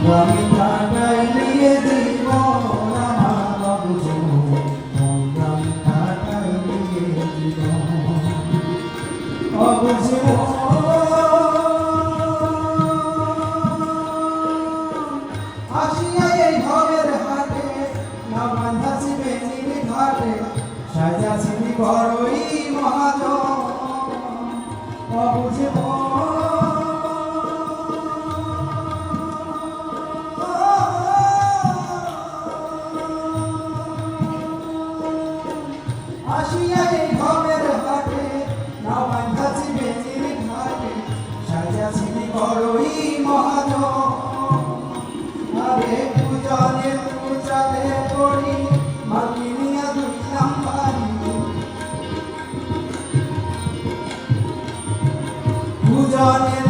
আমি কাটাই নিয়ে জীবন আমার অবুঝো আমি কাটাই নিয়ে জীবন অবুঝো আসিয়া এই ঘরের হাটে না বাঁধাছি বেনির ঘাটে সাজাছি বড়ই মহাজন অবুঝে আসিয়া এই ঘরের হাটে না বাঁধাছি বেনির ঘাটে সাজাছি বড়ই মহাজন আরে পূজনে পূজালে করি মাগিনিয়া দুই নাম্বারি। পূজনে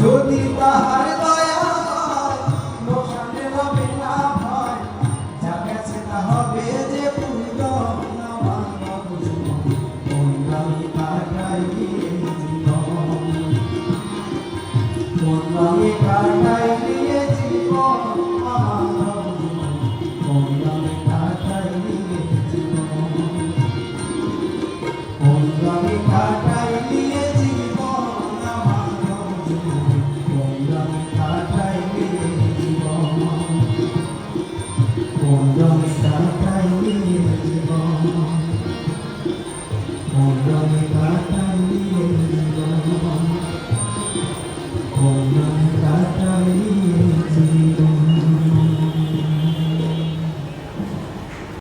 যদি তাহার দয়া লোকসানের হবে না ভয় যা গেছে তা হবে যে পূজন Don't stop, I need you. Oh, don't